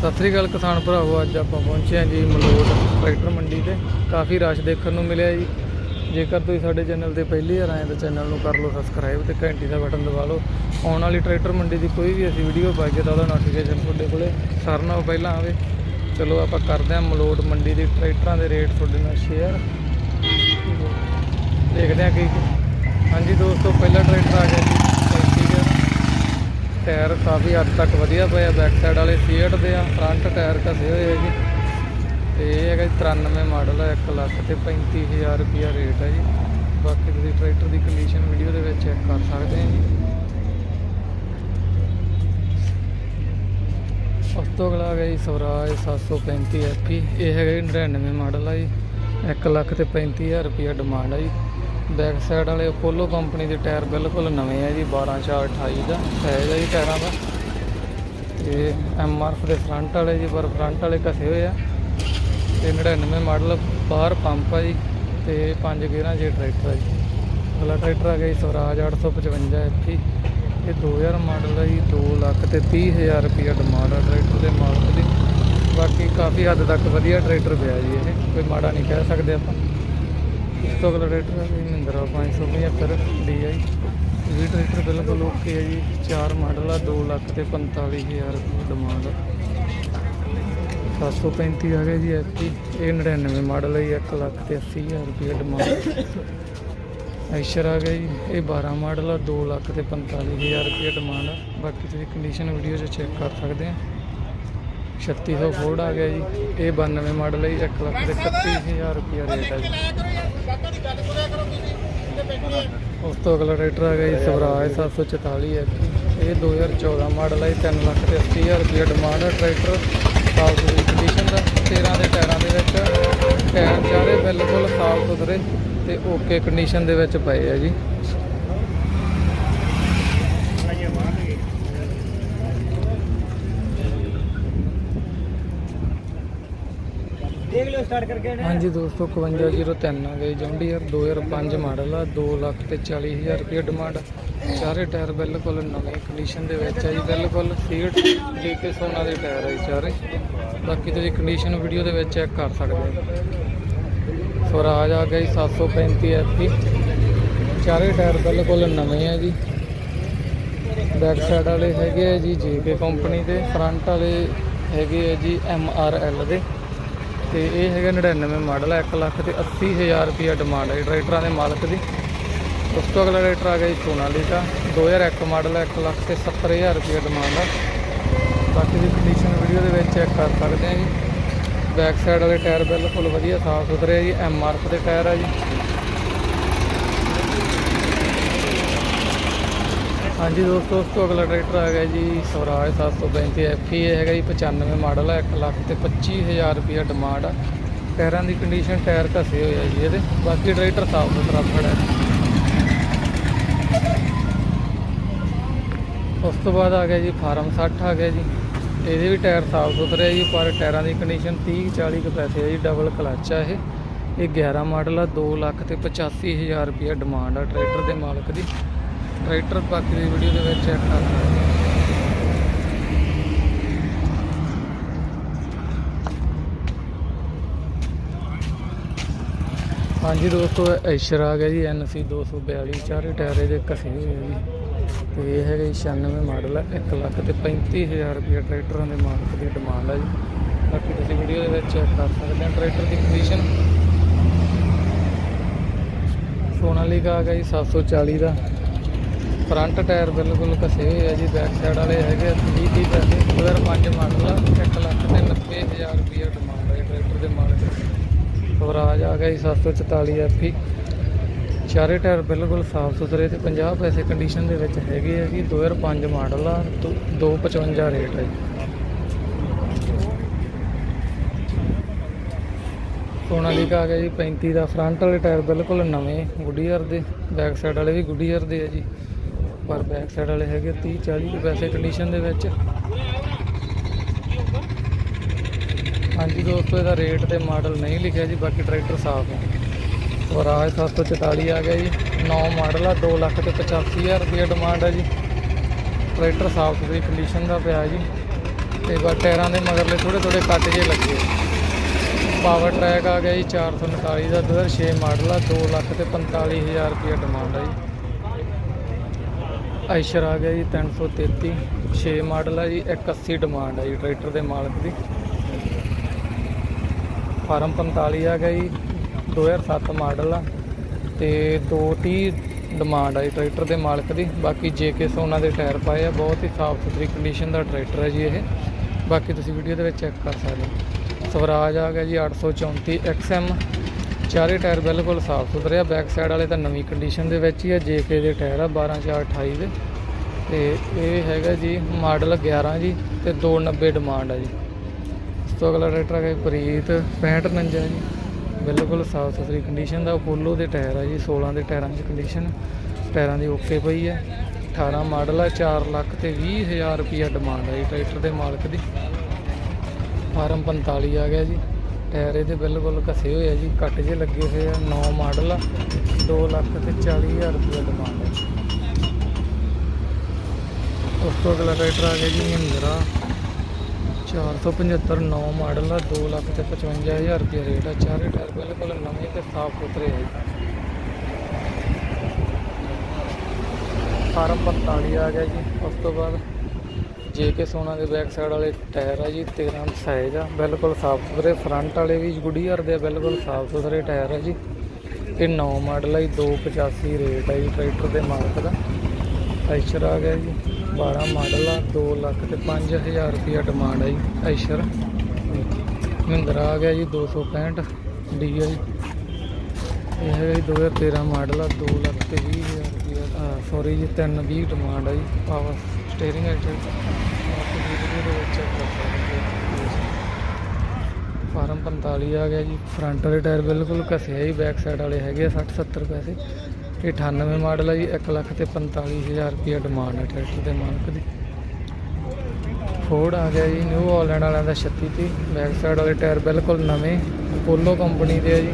ਸਤਿ ਸ੍ਰੀ ਅਕਾਲ ਕਿਸਾਨ ਭਰਾਵੋ, ਅੱਜ ਆਪਾਂ ਪਹੁੰਚੇ ਹਾਂ ਜੀ ਮਲੋਟ ਟਰੈਕਟਰ ਮੰਡੀ ਤੇ। ਕਾਫੀ ਰਸ਼ ਦੇਖਣ ਨੂੰ ਮਿਲਿਆ ਜੀ। ਜੇਕਰ ਤੁਸੀਂ ਸਾਡੇ ਚੈਨਲ ਤੇ ਪਹਿਲੀ ਵਾਰ ਆਏ ਤਾਂ ਚੈਨਲ ਨੂੰ ਕਰ ਲਓ ਸਬਸਕ੍ਰਾਈਬ ਤੇ ਘੰਟੀ ਦਾ ਬਟਨ ਦਬਾ ਲਓ। ਆਉਣ ਵਾਲੀ ਟਰੈਕਟਰ ਮੰਡੀ ਦੀ ਕੋਈ ਵੀ ਅਸੀਂ ਵੀਡੀਓ ਪਾਈਏ ਤਾਂ ਉਹਦਾ ਨੋਟੀਫਿਕੇਸ਼ਨ ਤੁਹਾਡੇ ਕੋਲੇ ਸਾਰਿਆਂ ਨਾਲੋਂ ਪਹਿਲਾਂ ਆਵੇ। ਚਲੋ ਆਪਾਂ ਕਰਦੇ ਹਾਂ ਮਲੋਟ ਮੰਡੀ ਦੇ ਟਰੈਕਟਰਾਂ ਦੇ ਰੇਟ ਤੁਹਾਡੇ ਨਾਲ ਸ਼ੇਅਰ ਦੇਖਦੇ ਹਾਂ ਕੀ ਹਾਂਜੀ ਦੋਸਤੋ, ਪਹਿਲਾ ਟਰੈਕਟਰ ਆ ਗਿਆ ਜੀ। ਟਾਇਰ ਕਾਫੀ ਹੱਦ ਤੱਕ ਵਧੀਆ ਪਏ ਆ ਬੈਕ ਸਾਈਡ ਵਾਲੇ ਸੀਟ ਦੇ ਆ ਫਰੰਟ ਟਾਇਰ ਘਸੇ ਹੋਏ ਆ ਜੀ। ਤੇ ਇਹ ਹੈਗਾ ਜੀ 93 ਮਾਡਲ ਆ 1 ਲੱਖ ਤੇ 35000 ਰੁਪਿਆ ਰੇਟ ਹੈ ਜੀ। ਬਾਕੀ ਤੁਸੀਂ ਟਰੈਕਟਰ ਦੀ ਕੰਡੀਸ਼ਨ ਵੀਡੀਓ ਦੇ ਵਿੱਚ ਚੈੱਕ ਕਰ ਸਕਦੇ ਆ ਜੀ। ਉਸ ਤੋਂ ਅਗਲਾ ਆ ਗਿਆ ਜੀ ਸਵਰਾਜ 735 ਐਫੀ ਇਹ ਹੈਗਾ ਜੀ 99 ਮਾਡਲ ਆ ਜੀ। 1 ਲੱਖ ਤੇ 35000 ਰੁਪਿਆ ਡਿਮਾਂਡ ਆ ਜੀ। ਬੈਕ ਸਾਈਡ ਵਾਲੇ ਅਪੋਲੋ ਕੰਪਨੀ ਦੇ ਟਾਇਰ ਬਿਲਕੁਲ ਨਵੇਂ ਆ ਜੀ 12 4 28 ਦਾ ਸਾਈਜ਼ ਆ ਜੀ ਟਾਇਰਾਂ ਦਾ। ਤੇ ਐਮ ਆਰਫ ਦੇ ਫਰੰਟ ਵਾਲੇ ਜੀ, ਪਰ ਫਰੰਟ ਵਾਲੇ ਘਸੇ ਹੋਏ ਆ। ਤੇ 99 ਮਾਡਲ ਬਾਹਰ ਪੰਪ ਆ ਜੀ, ਤੇ 5 ਗੇਰਾਂ ਜੇ ਟਰੈਕਟਰ ਆ ਜੀ। ਅਗਲਾ ਟਰੈਕਟਰ ਆ ਗਿਆ ਜੀ ਸਵਰਾਜ 855 ਐਫੀ ਇਹ 2000 ਮਾਡਲ ਹੈ ਜੀ 2 ਲੱਖ ਤੇ 30000 ਰੁਪਇਆ ਡਿਮਾਂਡ ਆ ਟਰੈਕਟਰ ਦੇ ਮਾਡਲ ਦੀ। ਬਾਕੀ ਕਾਫੀ ਹੱਦ ਤੱਕ ਵਧੀਆ ਟਰੈਕਟਰ ਪਿਆ ਜੀ ਇਹ, ਕੋਈ ਮਾੜਾ ਨਹੀਂ ਕਹਿ ਸਕਦੇ ਆਪਾਂ। ਇਸ ਤੋਂ ਅਗਲਾ ਟਰੈਕਟਰ ਹੈ ਜੀ ਮਹਿੰਦਰਾ 575 DI ਇਹ ਵੀ ਟਰੈਕਟਰ ਬਿਲਕੁਲ ਓਕੇ ਹੈ ਜੀ। ਚਾਰ ਮਾਡਲ ਆ 2 ਲੱਖ ਤੇ 45000 ਰੁਪਏ ਡਿਮਾਂਡ 735 ਆ। ਗਿਆ ਜੀ ਐਫਪੀ ਇਹ 99 ਮਾਡਲ ਹੈ ਜੀ 1 ਲੱਖ ਤੇ 80000 ਰੁਪਏ ਡਿਮਾਂਡ ਐਸ਼ਰ ਆ। ਗਿਆ ਜੀ। ਇਹ 12 ਮਾਡਲ ਆ 2 ਲੱਖ ਤੇ 45000 ਰੁਪਏ ਡਿਮਾਂਡ ਆ। ਬਾਕੀ ਤੁਸੀਂ ਕੰਡੀਸ਼ਨ ਵੀਡੀਓ 'ਚ ਚੈੱਕ ਕਰ ਸਕਦੇ ਆ। 3600 ਫੋਰਡ ਆ ਗਿਆ ਜੀ। ਇਹ 92 ਮਾਡਲ ਹੈ ਜੀ 1 ਲੱਖ ਤੇ 31000 ਰੁਪਏ ਰੇਟ ਹੈ ਜੀ। ਉਸ ਤੋਂ ਅਗਲਾ ਟਰੈਕਟਰ ਆ ਗਿਆ ਜੀ ਸਵਰਾਜ 744 ਹੈ। ਇਹ 2014 ਮਾਡਲ ਹੈ 3 ਲੱਖ ਤੇ 80000 ਰੁਪਏ ਡਿਮਾਂਡ ਹੈ ਟਰੈਕਟਰ। ਸਾਫ਼ ਸੁਥਰੀ ਕੰਡੀਸ਼ਨ ਦਾ 13 ਦੇ ਟਾਇਰਾਂ ਦੇ ਵਿੱਚ। ਟਾਇਰ ਚਾਰੇ ਬਿਲਕੁਲ ਸਾਫ਼ ਸੁਥਰੇ ਤੇ ਓਕੇ ਕੰਡੀਸ਼ਨ ਦੇ ਵਿੱਚ ਪਏ ਆ ਜੀ। ਹਾਂਜੀ ਦੋਸਤੋ 5103 ਆ ਗਏ ਜੌਂਡੀਅਰ 2005 ਮਾਡਲ ਆ 2 ਲੱਖ ਤੇ 40000 ਰੁਪਏ ਡਿਮਾਂਡ ਚਾਰੇ ਟਾਇਰ ਬਿਲਕੁਲ ਨਵੇਂ ਕੰਡੀਸ਼ਨ ਦੇ ਵਿੱਚ ਆ ਜੀ, ਬਿਲਕੁਲ ਸੀਟ ਜੇ ਕੇ ਸੋਨਾ ਦੇ ਟਾਇਰ ਆ ਜੀ ਚਾਰੇ। ਬਾਕੀ ਤੁਸੀਂ ਕੰਡੀਸ਼ਨ ਵੀਡੀਓ ਦੇ ਵਿੱਚ ਚੈੱਕ ਕਰ ਸਕਦੇ ਹੋ। ਸਵਰਾਜ ਆ ਗਿਆ ਜੀ 735 ਐਫਪੀ ਚਾਰੇ ਟਾਇਰ ਬਿਲਕੁਲ ਨਵੇਂ ਆ ਜੀ। ਬੈਕ ਸਾਈਡ ਵਾਲੇ ਹੈਗੇ ਆ ਜੀ ਜੇਕੇ ਕੰਪਨੀ ਦੇ ਫਰੰਟ ਵਾਲੇ ਹੈਗੇ ਆ ਜੀ ਐਮ ਆਰ ਐਲ ਦੇ। ਤੇ ਇਹ ਹੈਗਾ 99 ਮਾਡਲ ਹੈ 1 ਲੱਖ ਤੇ 80000 ਰੁਪਿਆ ਡਿਮਾਂਡ ਹੈ ਟਰੈਕਟਰਾਂ ਦੇ ਮਾਲਕ ਦੀ। ਉਸ ਤੋਂ ਅਗਲਾ ਟਰੈਕਟਰ ਆ ਗਿਆ ਜੀ ਸੋਨਾਲੀਕਾ 2001 ਮਾਡਲ ਹੈ 1 ਲੱਖ ਤੇ 70000 ਰੁਪਿਆ ਡਿਮਾਂਡ ਹੈ। ਬਾਕੀ ਦੀ ਕੰਡੀਸ਼ਨ ਵੀਡੀਓ ਦੇ ਵਿੱਚ ਚੈੱਕ ਕਰ ਸਕਦੇ ਆ ਜੀ। ਬੈਕ ਸਾਈਡ ਵਾਲੇ ਟਾਇਰ ਬਿਲਕੁਲ ਵਧੀਆ, ਸਾਫ਼ ਸੁਥਰੇ ਆ ਜੀ ਐਮ ਆਰ ਐਫ ਦੇ ਟਾਇਰ ਆ ਜੀ। ਹਾਂਜੀ ਦੋਸਤੋ, ਉਸ ਤੋਂ ਅਗਲਾ ਟਰੈਕਟਰ ਆ ਗਿਆ ਜੀ ਸਵਰਾਜ 735 ਐਫਈ ਇਹ ਹੈਗਾ ਜੀ 95 ਮਾਡਲ ਹੈ 1 ਲੱਖ ਤੇ 25000 ਰੁਪਿਆ ਡਿਮਾਂਡ ਆ। ਟਾਇਰਾਂ ਦੀ ਕੰਡੀਸ਼ਨ ਟਾਇਰ ਘਸੇ ਹੋਏ ਆ ਜੀ ਇਹਦੇ, ਬਾਕੀ ਟਰੈਕਟਰ ਸਾਫ਼ ਸੁਥਰਾ ਖੜਾ ਹੈ। ਉਸ ਤੋਂ ਬਾਅਦ ਆ ਗਿਆ ਜੀ ਫਾਰਮ 60 ਆ ਗਿਆ ਜੀ, ਇਹਦੇ ਵੀ ਟਾਇਰ ਸਾਫ਼ ਸੁਥਰੇ ਆ ਜੀ, ਪਰ ਟਾਇਰਾਂ ਦੀ ਕੰਡੀਸ਼ਨ 30 40 ਕੁ ਪੈਸੇ ਆ ਜੀ ਡਬਲ ਕਲਚ ਆ ਇਹ। ਇਹ 11 ਮਾਡਲ ਆ 2 ਲੱਖ ਤੇ 85000 ਰੁਪਿਆ ਡਿਮਾਂਡ ਆ ਟਰੈਕਟਰ ਦੇ ਮਾਲਕ ਦੀ। ਟਰੈਕਟਰ ਬਾਕੀ ਦੀ ਵੀਡੀਓ ਦੇ ਵਿੱਚ ਚੈੱਕ ਕਰ ਸਕਦੇ ਹੋ। ਹਾਂਜੀ ਦੋਸਤੋ ਐਸ਼ਰ ਆ ਗਿਆ ਜੀ NC 242 ਚਾਰੇ ਟਾਇਰ ਇਹਦੇ ਘਸੇ ਹੋਏ ਜੀ। ਤੇ ਇਹ ਹੈਗਾ ਜੀ 96 ਮਾਡਲ ਹੈ 1 ਲੱਖ ਤੇ 35000 ਰੁਪਏ ਟਰੈਕਟਰਾਂ ਦੇ ਮਾਲਕ ਦੀ ਡਿਮਾਂਡ ਹੈ ਜੀ। ਬਾਕੀ ਤੁਸੀਂ ਵੀਡੀਓ ਦੇ ਵਿੱਚ ਚੈੱਕ ਕਰ ਸਕਦੇ ਹੋ ਟਰੈਕਟਰ ਦੀ ਕੰਡੀਸ਼ਨ ਸੋਨਾਲੀਕਾ ਆ ਗਿਆ ਜੀ 740 ਦਾ। ਫਰੰਟ ਟਾਇਰ ਬਿਲਕੁਲ ਘਸੇ ਹੋਏ ਆ ਜੀ ਬੈਕ ਸਾਈਡ ਵਾਲੇ ਹੈਗੇ 30 30 ਪੈਸੇ 2005 ਮਾਡਲ ਆ 1 ਲੱਖ ਤੇ 90000 ਰੁਪਏ ਡਿਮਾਂਡ ਹੈ ਟਰੈਕਟਰ ਦੇ ਮਾਲਕ ਦੀ। ਸਵਰਾਜ ਆ ਗਿਆ ਜੀ 744 ਐਫਈ ਚਾਰੇ ਟਾਇਰ ਬਿਲਕੁਲ ਸਾਫ਼ ਸੁਥਰੇ ਤੇ 50 ਪੈਸੇ ਕੰਡੀਸ਼ਨ ਦੇ ਵਿੱਚ ਹੈਗੇ ਆ ਜੀ 2005 ਮਾਡਲ ਆ 255 ਰੇਟ ਹੈ ਜੀ। ਸੋਨਾਲੀਕਾ ਆ ਗਿਆ ਜੀ 35 ਦਾ ਫਰੰਟ ਵਾਲੇ ਟਾਇਰ ਬਿਲਕੁਲ ਨਵੇਂ ਗੁੱਡੀਅਰ ਦੇ ਬੈਕ ਸਾਈਡ ਵਾਲੇ ਵੀ ਗੁੱਡੀਅਰ ਦੇ ਆ ਜੀ। ਪਰ ਬੈਕ ਸਾਈਡ ਵਾਲੇ ਹੈਗੇ 30 40 ਦੇ ਪੈਸੇ ਕੰਡੀਸ਼ਨ ਦੇ ਵਿੱਚ। ਹਾਂਜੀ ਦੋਸਤੋ, ਇਹਦਾ ਰੇਟ ਤੇ ਮਾਡਲ ਨਹੀਂ ਲਿਖਿਆ ਜੀ, ਬਾਕੀ ਟਰੈਕਟਰ ਸਾਫ਼ ਹੈ ਸਵਰਾਜ 744 ਆ ਗਿਆ ਜੀ, ਨੌ ਮਾਡਲ ਆ 2 ਲੱਖ ਤੇ 85000 ਰੁਪਏ ਡਿਮਾਂਡ ਹੈ ਜੀ। ਟਰੈਕਟਰ ਸਾਫ਼ ਸੁਥਰੀ ਕੰਡੀਸ਼ਨ ਦਾ ਪਿਆ ਜੀ। ਤੇ ਬਾ ਟਾਇਰਾਂ ਦੇ ਮਗਰਲੇ ਥੋੜੇ ਥੋੜੇ ਕੱਟ ਜੇ ਲੱਗੇ ਪਾਵਰ ਟਰੈਕ ਆ ਗਿਆ ਜੀ 439 ਦਾ 2006 ਮਾਡਲ ਆ 2 ਲੱਖ ਤੇ 45000 ਰੁਪਏ ਡਿਮਾਂਡ ਆ ਜੀ। ਆਇਸ਼ਰ ਆ ਗਿਆ ਜੀ 333 6 ਮਾਡਲ ਆ ਜੀ 180 ਡਿਮਾਂਡ ਆ ਜੀ, ਟਰੈਕਟਰ ਦੇ ਮਾਲਕ ਦੀ। ਫਾਰਮ 45 ਆ ਗਿਆ ਜੀ 2007 ਮਾਡਲ ਆ ਤੇ 230 ਡਿਮਾਂਡ ਆ ਜੀ ਟਰੈਕਟਰ ਦੇ ਮਾਲਕ ਦੀ। ਬਾਕੀ ਜੇਕੇ ਸੋਨਾ ਦੇ ਟਾਇਰ ਪਾਏ ਆ, ਬਹੁਤ ਹੀ ਸਾਫ਼ ਸੁਥਰੀ ਕੰਡੀਸ਼ਨ ਦਾ ਟਰੈਕਟਰ ਹੈ ਜੀ ਇਹ। ਬਾਕੀ ਤੁਸੀਂ ਵੀਡੀਓ ਦੇ ਵਿੱਚ ਚੈੱਕ ਕਰ ਸਕਦੇ ਹੋ। ਸਵਰਾਜ ਆ ਗਿਆ ਜੀ 834 XM ਚਾਰੇ ਟਾਇਰ ਬਿਲਕੁਲ ਸਾਫ਼ ਸੁਥਰੇ ਆ, ਬੈਕ ਸਾਈਡ ਵਾਲੇ ਤਾਂ ਨਵੀਂ ਕੰਡੀਸ਼ਨ ਦੇ ਵਿੱਚ ਹੀ ਆ ਜੇਕੇ ਦੇ ਟਾਇਰ ਆ 12428 ਦੇ। ਤੇ ਇਹ ਹੈਗਾ ਜੀ ਮਾਡਲ 11 ਜੀ ਤੇ 290 ਡਿਮਾਂਡ ਆ ਜੀ। ਇਸ ਤੋਂ ਅਗਲਾ ਟਰੈਕਟਰ ਹੈ ਪ੍ਰੀਤ 6549 ਜੀ। ਬਿਲਕੁਲ ਸਾਫ਼ ਸੁਥਰੀ ਕੰਡੀਸ਼ਨ ਦਾ ਅਪੋਲੋ ਦੇ ਟਾਇਰ ਆ ਜੀ 16 ਦੇ ਟਾਇਰਾਂ ਦੀ ਕੰਡੀਸ਼ਨ ਟਾਇਰਾਂ ਦੀ ਓਕੇ ਪਈ ਹੈ 18 ਮਾਡਲ ਆ 4 ਲੱਖ ਤੇ 20 ਹਜ਼ਾਰ ਰੁਪਿਆ ਡਿਮਾਂਡ ਹੈ ਜੀ ਟਰੈਕਟਰ ਦੇ ਮਾਲਕ ਦੀ। ਫਾਰਮ 45 ਆ ਗਿਆ ਜੀ। ਟਾਇਰ ਇਹਦੇ ਬਿਲਕੁਲ ਘਸੇ ਹੋਏ ਆ ਜੀ ਕੱਟ ਜੇ ਲੱਗੇ ਹੋਏ ਆ, ਨੌ ਮਾਡਲ ਆ 2 ਲੱਖ ਤੇ 40 ਹਜ਼ਾਰ ਰੁਪਿਆ ਡਿਮਾਂਡ ਹੈ ਉਸ ਤੋਂ ਅਗਲਾ ਟਰੈਕਟਰ ਆ ਗਿਆ ਜੀ ਮਹਿੰਦਰਾ। 475 ਨੌ ਮਾਡਲ ਆ 2 ਲੱਖ ਤੇ 55000 ਰੁਪਏ ਰੇਟ ਆ। ਚਾਰੇ ਟਾਇਰ ਬਿਲਕੁਲ ਨਵੇਂ ਤੇ ਸਾਫ਼ ਸੁਥਰੇ ਆ ਜੀ। ਫਾਰਮ 45 ਆ ਗਿਆ ਜੀ, ਉਸ ਤੋਂ ਬਾਅਦ ਜੇ ਕੇ ਸੋਨਾ ਦੇ ਬੈਕ ਸਾਈਡ ਵਾਲੇ ਟਾਇਰ ਆ ਜੀ 13 ਸਾਈਜ਼ ਆ ਬਿਲਕੁਲ ਸਾਫ਼ ਸੁਥਰੇ ਫਰੰਟ ਵਾਲੇ ਵੀ ਗੁਡੀਅਰ ਦੇ ਆ, ਬਿਲਕੁਲ ਸਾਫ਼ ਸੁਥਰੇ ਟਾਇਰ ਆ ਜੀ। ਇਹ 9 ਮਾਡਲ ਆ ਜੀ 285 ਰੇਟ ਆ ਜੀ ਟਰੈਕਟਰ ਦੇ ਮਾਲਕ ਦਾ। ਐਸ਼ਰ ਆ ਗਿਆ ਜੀ 12 ਮਾਡਲ ਆ 2 ਲੱਖ ਤੇ 5000 ਰੁਪਿਆ ਡਿਮਾਂਡ ਆ ਜੀ ਐਸ਼ਰ ਮਹਿੰਦਰਾ ਆ ਗਿਆ ਜੀ 265 ਡੀਆਈ ਇਹ ਹੈਗਾ ਜੀ 2013 ਮਾਡਲ ਆ 2 ਲੱਖ ਤੇ 20000 ਸੌਰੀ ਜੀ 320 ਡਿਮਾਂਡ ਆ ਜੀ ਪਾਵਰ ਸਟੀਅਰਿੰਗ ਐਕਟਰ ਦੇ ਵਿੱਚ ਫਾਰਮ 45 ਆ ਗਿਆ ਜੀ ਫਰੰਟ ਵਾਲੇ ਟਾਇਰ ਬਿਲਕੁਲ ਘਸਿਆ ਜੀ ਬੈਕ ਸਾਈਡ ਵਾਲੇ ਹੈਗੇ ਆ 60 70 ਪੈਸੇ। ਇਹ 98 ਮਾਡਲ ਆ ਜੀ 1 ਲੱਖ ਤੇ 45000 ਰੁਪਏ ਡਿਮਾਂਡ ਹੈ ਟਰੈਕਟਰ ਦੇ ਮਾਲਕ ਦੀ। ਫੋਰਡ ਆ ਗਿਆ ਜੀ ਨਿਊ ਹਾਲੈਂਡ ਵਾਲਿਆਂ ਦਾ 36 30 ਬੈਕ ਸਾਈਡ ਵਾਲੇ ਟਾਇਰ ਬਿਲਕੁਲ ਨਵੇਂ। ਪੋਲੋ ਕੰਪਨੀ ਦੇ ਆ ਜੀ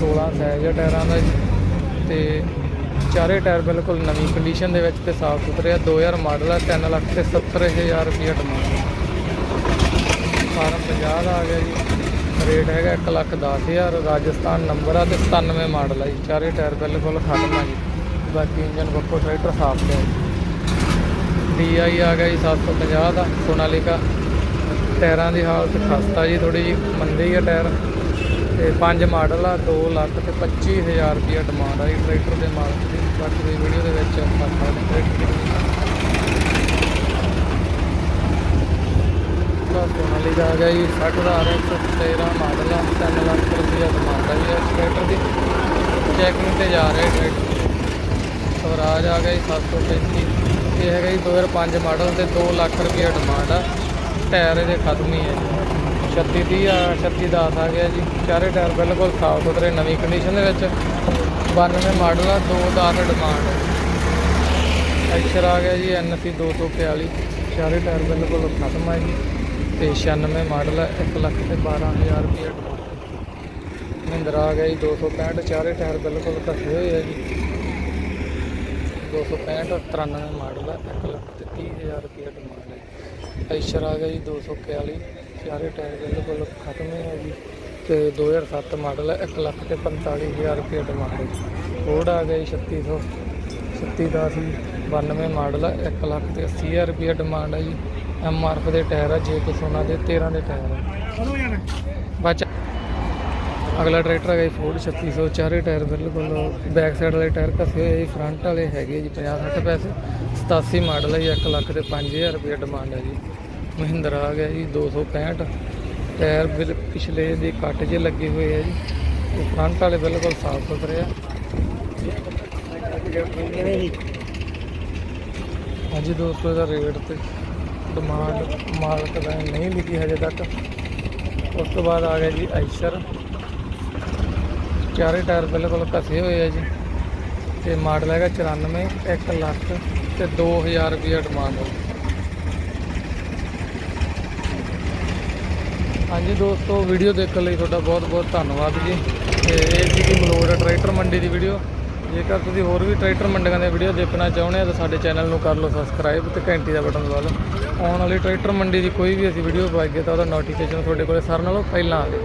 16 ਸਾਈਜ਼ ਆ ਟਾਇਰਾਂ ਦਾ ਜੀ। ਤੇ ਚਾਰੇ ਟਾਇਰ ਬਿਲਕੁਲ ਨਵੀਂ ਕੰਡੀਸ਼ਨ ਦੇ ਵਿੱਚ ਤੇ ਸਾਫ਼ ਸੁਥਰੇ ਆ। 2000 ਮਾਡਲ ਆ 3 ਲੱਖ ਤੇ 70000 ਰੁਪਏ ਡਿਮਾਂਡ ਹੈ ਫਾਰਮ 50 ਦਾ ਆ ਗਿਆ ਜੀ। ਰੇਟ ਹੈਗਾ 1 ਲੱਖ 10000 ਰਾਜਸਥਾਨ ਨੰਬਰ ਆ ਤੇ 97 ਮਾਡਲ ਆ ਜੀ। ਚਾਰੇ ਟਾਇਰ ਬਿਲਕੁਲ ਖਤਮ ਆ ਜੀ। ਬਾਕੀ ਇੰਜਨ ਬੱਕੋ ਟਰੈਕਟਰ ਸਾਫ਼ ਹੈ DI ਆ ਗਿਆ ਜੀ 750 ਦਾ, ਸੋਨਾਲੀਕਾ। ਟਾਇਰਾਂ ਦੀ ਹਾਲਤ ਖਸਤਾ ਜੀ ਥੋੜੀ ਜੀ ਮੰਦੇ ਹੀ ਆ ਟਾਇਰ। ਤੇ ਪੰਜ ਮਾਡਲ ਆ 2 ਲੱਖ ਤੇ 25000 ਰੁਪਏ ਡਿਮਾਂਡ ਆ ਜੀ ਟਰੈਕਟਰ ਦੇ ਮਾਲਕ ਦੀ। ਬਾਕੀ ਦੀ ਵੀਡੀਓ ਦੇ ਵਿੱਚ ਆਪਾਂ ਸਕਦੇ ਟਰੈਕਟਰ ਦੀ ਸੋਨਾਲੀ ਦਾ ਆ ਗਿਆ ਜੀ 60 ਦਾ RX 13 ਮਾਡਲ ਆ 3 ਲੱਖ ਰੁਪਏ ਡਿਮਾਂਡ ਆ ਜੀ ਇਸ ਟਰੈਕਟਰ ਦੀ। ਚੈਕਿੰਗ ਤੇ ਜਾ ਰਿਹਾ ਟਰੈਕਟਰ ਸਵਰਾਜ ਆ ਗਿਆ ਜੀ 735 ਇਹ ਹੈਗਾ ਜੀ 2005 ਮਾਡਲ ਤੇ 2 ਲੱਖ ਰੁਪਏ ਡਿਮਾਂਡ ਆ। ਟਾਇਰ ਇਹਦੇ ਖਤਮ ਹੀ ਹੈ ਜੀ। 36 30 ਆ 36 10 ਆ ਗਿਆ ਜੀ। ਚਾਰੇ ਟਾਇਰ ਬਿਲਕੁਲ ਸਾਫ਼ ਸੁਥਰੇ, ਨਵੀਂ ਕੰਡੀਸ਼ਨ ਦੇ ਵਿੱਚ। 92 ਮਾਡਲ ਆ 2 10 ਡਿਮਾਂਡ। ਹੈ ਐਕਸਰ ਆ ਗਿਆ ਜੀ NC 242 ਚਾਰੇ ਟਾਇਰ ਬਿਲਕੁਲ ਖਤਮ ਹੈ ਜੀ। ਤੇ 96 ਮਾਡਲ ਹੈ 1 ਲੱਖ ਤੇ 12000 ਰੁਪਏ ਡਿਮਾਂਡ। ਮਹਿੰਦਰਾ ਆ ਗਿਆ ਜੀ 265 ਚਾਰੇ ਟਾਇਰ ਬਿਲਕੁਲ ਘਸੇ ਹੋਏ ਆ ਜੀ। 265 93 ਮਾਡਲ ਹੈ 1 ਲੱਖ ਤੇ 30000 ਰੁਪਏ ਡਿਮਾਂਡ ਹੈ ਐਸ਼ਰ ਆ ਗਿਆ ਜੀ 241 ਚਾਰੇ ਟਾਇਰ ਬਿਲਕੁਲ ਖਤਮ ਹੈ ਜੀ। ਤੇ 2007 ਮਾਡਲ ਹੈ 1 ਲੱਖ ਤੇ 45000 ਰੁਪਏ ਡਿਮਾਂਡ ਹੈ ਫੋਰਡ ਆ ਗਿਆ ਜੀ 3600 3610 ਜੀ 92 ਮਾਡਲ ਹੈ 1 ਲੱਖ ਤੇ 80000 ਰੁਪਏ ਡਿਮਾਂਡ ਹੈ ਜੀ। ਐਮ ਆਰ ਐਫ ਦੇ ਟਾਇਰ ਆ ਜੇ ਕਿ ਸੋਨਾ ਦੇ 13 ਦੇ ਟਾਇਰ ਆ ਬਚ ਅਗਲਾ ਟਰੈਕਟਰ ਹੈਗਾ ਜੀ ਫੋਰਡ 3600 ਚਾਰੇ ਟਾਇਰ ਬਿਲਕੁਲ ਬੈਕ ਸਾਈਡ ਵਾਲੇ ਟਾਇਰ ਘਸੇ ਹੋਏ ਜੀ ਫਰੰਟ ਵਾਲੇ ਹੈਗੇ ਜੀ 50 60 ਪੈਸੇ। 87 ਮਾਡਲ ਹੈ ਜੀ 1 ਲੱਖ ਤੇ 5000 ਰੁਪਏ ਡਿਮਾਂਡ ਹੈ ਜੀ। ਮਹਿੰਦਰਾ ਆ ਗਿਆ ਜੀ 265 ਟਾਇਰ ਬਿਲ ਪਿਛਲੇ ਦੇ ਕੱਟ ਜੇ ਲੱਗੇ ਹੋਏ ਆ ਜੀ। ਤੇ ਫਰੰਟ ਵਾਲੇ ਬਿਲਕੁਲ ਸਾਫ਼ ਸੁਥਰੇ ਆ। ਹਾਂਜੀ ਦੋਸਤੋ, ਇਹਦਾ ਰੇਟ ਤੇ ਡਿਮਾਂਡ ਮਾਲਕ ਦਾ ਨਹੀਂ ਲਿਖੀ ਹਜੇ ਤੱਕ। ਉਸ ਤੋਂ ਬਾਅਦ ਆ ਗਿਆ ਜੀ ਆਈਸ਼ਰ ਚਾਰੇ ਟਾਇਰ ਬਿਲਕੁਲ ਘਸੇ ਹੋਏ ਆ ਜੀ। ਤੇ ਮਾਡਲ ਹੈਗਾ 94 1 ਲੱਖ ਤੇ 2000 ਰੁਪਏ ਡਿਮਾਂਡ ਹੈ ਹਾਂਜੀ ਦੋਸਤੋ ਵੀਡੀਓ ਦੇਖਣ ਲਈ ਤੁਹਾਡਾ ਬਹੁਤ ਬਹੁਤ ਧੰਨਵਾਦ ਜੀ। ਤੇ ਇਹ ਸੀਗੀ ਮਲੋੜ ਟਰੈਕਟਰ ਮੰਡੀ ਦੀ ਵੀਡੀਓ ਜੇਕਰ ਤੁਸੀਂ ਹੋਰ ਵੀ ਟਰੈਕਟਰ ਮੰਡੀਆਂ ਦੀਆਂ ਵੀਡੀਓ ਦੇਖਣਾ ਚਾਹੁੰਦੇ ਆ ਤਾਂ ਸਾਡੇ ਚੈਨਲ ਨੂੰ ਕਰ ਲਓ ਸਬਸਕ੍ਰਾਈਬ ਤੇ ਘੰਟੀ ਦਾ ਬਟਨ ਦਬਾ ਲਓ। ਆਉਣ ਵਾਲੀ ਟਰੈਕਟਰ ਮੰਡੀ ਦੀ ਕੋਈ ਵੀ ਅਸੀਂ ਵੀਡੀਓ ਪਾਈਏ ਤਾਂ ਉਹਦਾ ਨੋਟੀਫਿਕੇਸ਼ਨ ਤੁਹਾਡੇ ਕੋਲੇ ਸਾਰਿਆਂ ਨਾਲੋਂ ਪਹਿਲਾਂ ਆਵੇ